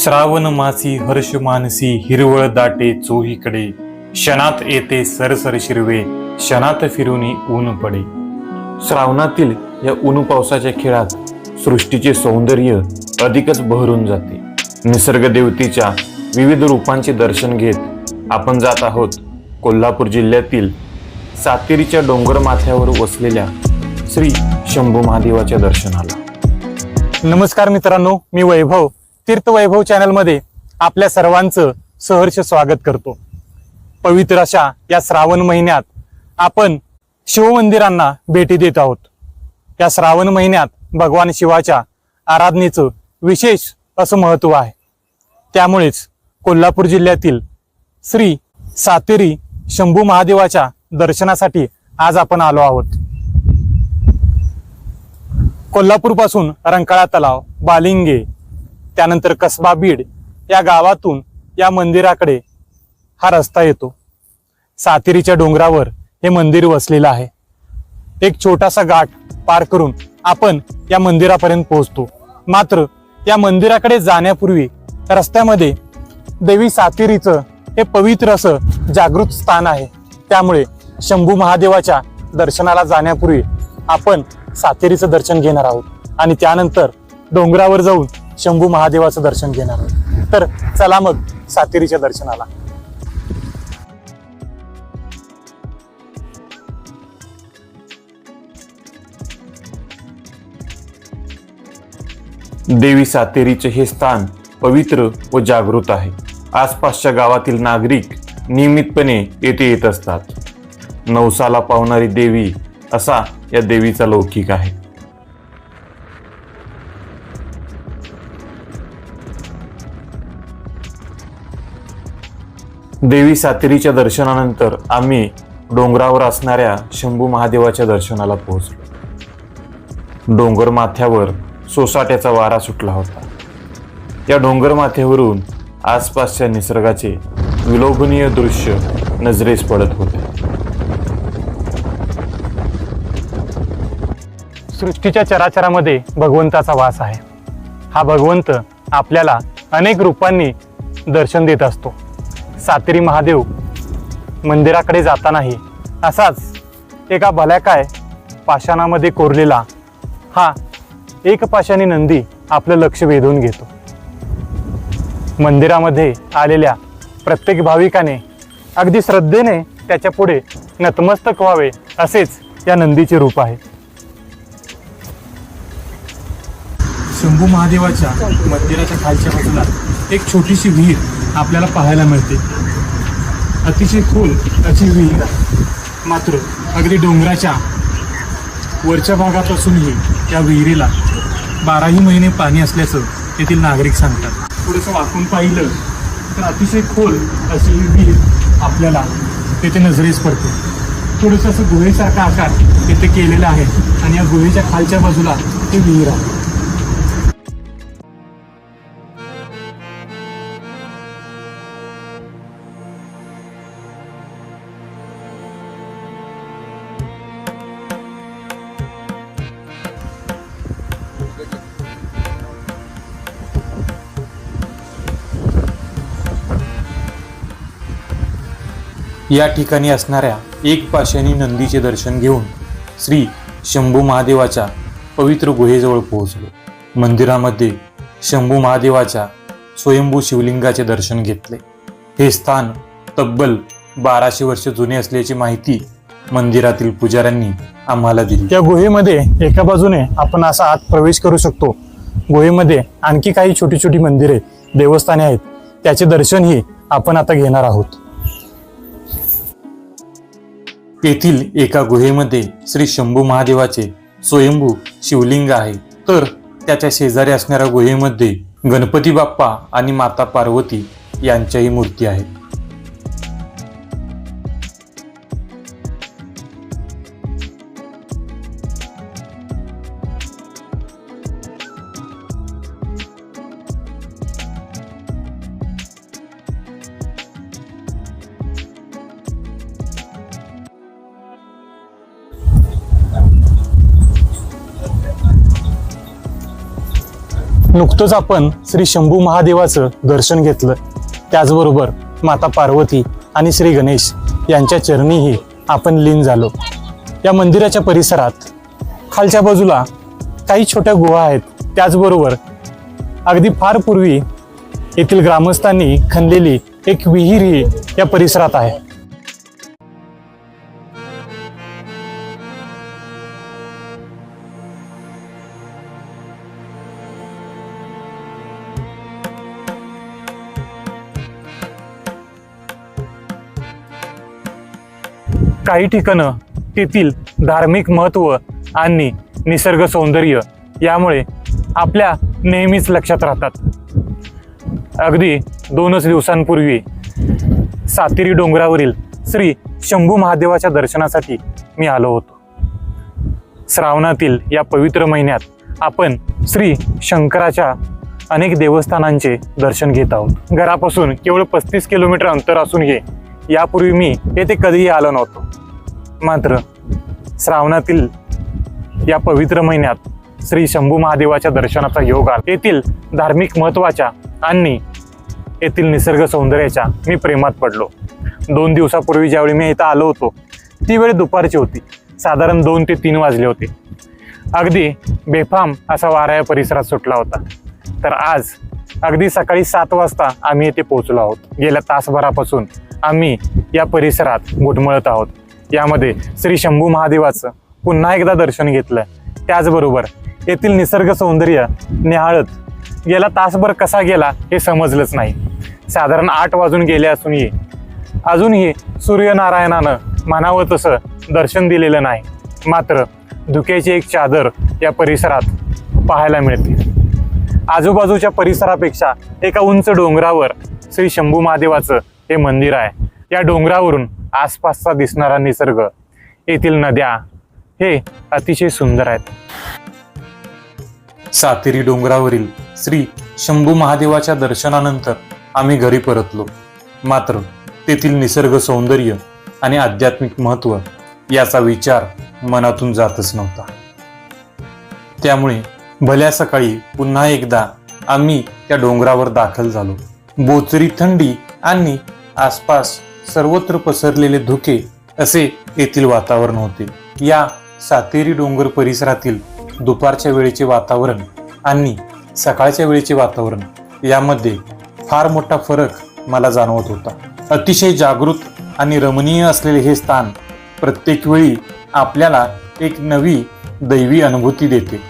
श्रावण मासी हर्ष मानसी हिरवळ दाटे चोहीकडे. क्षणात येते सरसर शिरवे क्षणात फिरूनी ऊन पडे. श्रावणातील या ऊन पावसाच्या खेळात सृष्टीचे सौंदर्य अधिकच बहरून जाते. निसर्ग देवतेच्या विविध रूपांचे दर्शन घेत आपण जात आहोत कोल्हापूर जिल्ह्यातील सातेरीच्या डोंगर माथ्यावर वसलेल्या श्री शंभू महादेवाच्या दर्शनाला. नमस्कार मित्रांनो मी वैभव. तीर्थ वैभव चॅनलमध्ये आपल्या सर्वांचं सहर्ष स्वागत करतो. पवित्र अशा या श्रावण महिन्यात आपण शिवमंदिरांना भेटी देत आहोत. या श्रावण महिन्यात भगवान शिवाच्या आराधनेचं विशेष असं महत्त्व आहे. त्यामुळेच कोल्हापूर जिल्ह्यातील श्री सातेरी शंभू महादेवाच्या दर्शनासाठी आज आपण आलो आहोत. कोल्हापूरपासून रंकाळा तलाव बालिंगे त्यानंतर कसबा बीड या गावातून या मंदिराकडे हा रस्ता येतो. सातेरीच्या डोंगरावर हे मंदिर वसलेलं आहे. एक छोटासा गाठ पार करून आपण या मंदिरापर्यंत पोहोचतो. मात्र या मंदिराकडे जाण्यापूर्वी रस्त्यामध्ये देवी सातेरीचं हे पवित्र असं जागृत स्थान आहे. त्यामुळे शंभू महादेवाच्या दर्शनाला जाण्यापूर्वी आपण सातेरीचं दर्शन घेणार आहोत. आणि त्यानंतर डोंगरावर जाऊन शंभू महादेवाचं दर्शन घेणार. आहोत तर चला मग सातेरीच्या दर्शनाला. देवी सातेरीचे हे स्थान पवित्र व जागृत आहे. आसपासच्या गावातील नागरिक नियमितपणे येथे येत असतात. नवसाला पावणारी देवी असा या देवीचा लौकिक आहे. देवी सातेरीच्या दर्शनानंतर आम्ही डोंगरावर असणाऱ्या शंभू महादेवाच्या दर्शनाला पोहोचलो. डोंगर माथ्यावर सोसाट्याचा वारा सुटला होता. या डोंगर माथ्यावरून आसपासच्या निसर्गाचे विलोभनीय दृश्य नजरेस पडत होते. सृष्टीच्या चराचरामध्ये भगवंताचा वास आहे. हा भगवंत आपल्याला अनेक रूपांनी दर्शन देत असतो. सातेरी महादेव मंदिराकडे जातानाही असाच एका भल्याकाय पाषाणामध्ये कोरलेला हा एक पाषाणी नंदी आपलं लक्ष वेधून घेतो. मंदिरामध्ये आलेल्या प्रत्येक भाविकाने अगदी श्रद्धेने त्याच्या पुढे नतमस्तक व्हावे असेच या नंदीचे रूप आहे. शंभू महादेवाच्या मंदिराच्या खालच्या बाजूला एक छोटीशी विहीर आपल्याला पाहायला मिळते. अतिशय खोल अशी विहीर मात्र अगदी डोंगराच्या वरच्या भागापासूनही त्या विहिरीला बाराही महिने पाणी असल्याचं येथील नागरिक सांगतात. थोडंसं वाकून पाहिलं तर अतिशय खोल अशी ही विहीर आपल्याला तेथे नजरेस पडते. थोडंसं असं गुहेसारखा आकार तिथे केलेला आहे आणि या गुहेच्या खालच्या बाजूला ते विहीर आहे. या ठिकाणी असणाऱ्या एक पाशानी नंदीचे दर्शन घेऊन श्री शंभू महादेवाच्या पवित्र गुहेजवळ पोहोचलो. मंदिरामध्ये शंभू महादेवाच्या स्वयंभू शिवलिंगाचे दर्शन घेतले. हे स्थान तब्बल बाराशे वर्ष जुने असल्याची माहिती मंदिरातील पुजाऱ्यांनी आम्हाला दिली. त्या गुहेमध्ये एका बाजूने आपण असा आत प्रवेश करू शकतो. गुहेमध्ये आणखी काही छोटी छोटी मंदिरे देवस्थाने आहेत. त्याचे दर्शनही आपण आता घेणार आहोत. तेथील एका गुहेमध्ये श्री शंभू महादेवाचे स्वयंभू शिवलिंग आहे. तर त्याच्या शेजारी असणाऱ्या गुहेमध्ये गणपती बाप्पा आणि माता पार्वती यांच्याही मूर्ती आहेत. नुकतंच आपण श्री शंभू महादेवाचं दर्शन घेतलं. त्याचबरोबर माता पार्वती आणि श्री गणेश यांच्या चरणीही आपण लीन झालो. या मंदिराच्या परिसरात खालच्या बाजूला काही छोट्या गुहा आहेत. त्याचबरोबर अगदी फार पूर्वी येथील ग्रामस्थांनी खणलेली एक विहीरही या परिसरात आहे. काही ठिकाणं तेथील धार्मिक महत्त्व आणि निसर्ग सौंदर्य यामुळे आपल्या नेहमीच लक्षात राहतात. अगदी दोनच दिवसांपूर्वी सातेरी डोंगरावरील श्री शंभू महादेवाच्या दर्शनासाठी मी आलो होतो. श्रावणातील या पवित्र महिन्यात आपण श्री शंकराच्या अनेक देवस्थानांचे दर्शन घेत आहोत. घरापासून केवळ पस्तीस किलोमीटर अंतर असूनही यापूर्वी मी येथे कधीही आलो नव्हतो. मात्र श्रावणातील या पवित्र महिन्यात श्री शंभू महादेवाच्या दर्शनाचा योग आला. येथील धार्मिक महत्त्वाच्या आणि येथील निसर्ग सौंदर्याच्या मी प्रेमात पडलो. दोन दिवसापूर्वी ज्यावेळी मी इथं आलो होतो ती वेळ दुपारची होती. साधारण दोन ते तीन वाजले होते. अगदी बेफाम असा वारा या परिसरात सुटला होता. तर आज अगदी सकाळी सात वाजता आम्ही येथे पोहोचलो आहोत. गेल्या तासभरापासून आम्ही या परिसरात घुटमळत आहोत. यामध्ये श्री शंभू महादेवाचं पुन्हा एकदा दर्शन घेतलं त्याचबरोबर येथील निसर्ग सौंदर्य निहाळत गेला तासभर कसा गेला हे समजलंच नाही. साधारण आठ वाजून गेले असूनही अजूनही सूर्यनारायणानं म्हणावं तसं दर्शन दिलेलं नाही. मात्र धुक्याची एक चादर या परिसरात पाहायला मिळते. आजूबाजूच्या परिसरापेक्षा एका उंच डोंगरावर श्री शंभू महादेवाचं हे मंदिर आहे. या डोंगरावरून आसपासचा दिसणारा निसर्ग येथील नद्या हे अतिशय सुंदर आहेत. सातेरी डोंगरावरील श्री शंभू महादेवाच्या दर्शनानंतर आम्ही घरी परतलो. मात्र तेथील निसर्ग सौंदर्य आणि आध्यात्मिक महत्त्व याचा विचार मनातून जातच नव्हता. त्यामुळे भल्या सकाळी पुन्हा एकदा आम्ही त्या डोंगरावर दाखल झालो. बोचरी थंडी आणि आसपास सर्वत्र पसरलेले धुके असे येथील वातावरण होते. या सातेरी डोंगर परिसरातील दुपारच्या वेळेचे वातावरण आणि सकाळच्या वेळेचे वातावरण यामध्ये फार मोठा फरक मला जाणवत होता. अतिशय जागृत आणि रमणीय असलेले हे स्थान प्रत्येक वेळी आपल्याला एक नवी दैवी अनुभूती देते.